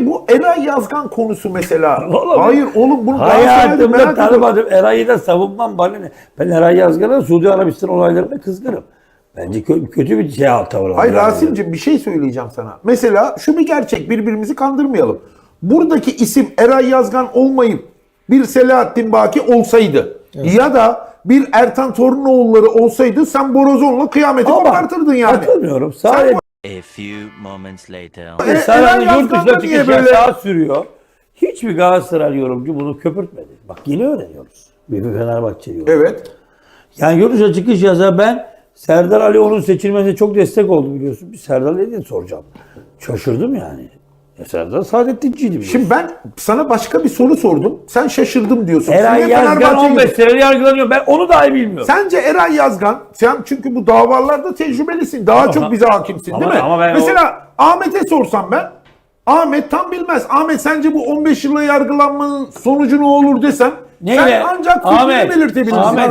Peki bu Eray Yazgan konusu mesela. Oğlum, Hayır oğlum bunu Hayatımda merak ediyorum. tanımadım. Eray'ı da savunmam bana ne? Ben Eray Yazgan'a Suudi Arabistan olaylarına kızgınım. Bence kö- kötü bir şey tavır. Hayır. Rasim'ciğim bir şey söyleyeceğim sana. Mesela şu bir gerçek birbirimizi kandırmayalım. Buradaki isim Eray Yazgan olmayıp bir Selahattin Baki olsaydı ya da bir Ertan Torunoğulları olsaydı sen Borazon'la kıyameti Ama kopartırdın yani. Katılmıyorum. Sadece A few moments later. E, Sarı'nın Eray yurt dışına çıkış böyle- yasağı sürüyor. Hiçbir Galatasaray yorumcu bunu köpürtmedi. Bak yeni öğreniyoruz. Bir Fenerbahçe yorumcu. Evet. Yani yurt dışına çıkış yasağı ben Serdar Ali onun seçilmesine çok destek oldu biliyorsun. Bir Serdar Ali'ye soracağım. Şaşırdım yani. Serdar Saadettinciydi biliyorsun. Şimdi ben sana başka bir soru sordum. Sen şaşırdım diyorsun. Eray Yine Yazgan Fenerbahçe 15 gibi. senedir yargılanıyor. Ben onu dahi bilmiyorum. Sence Eray Yazgan, sen çünkü bu davalarda tecrübelisin. Daha Ama- çok bize hakimsin ama- değil mi? ama ben Mesela Ahmet'e sorsam ben, Ahmet tam bilmez. Ahmet sence bu 15 yılla yargılanmanın sonucu ne olur desem, Neyle? sen ancak fikrini belirtebilirsin. Ahmet,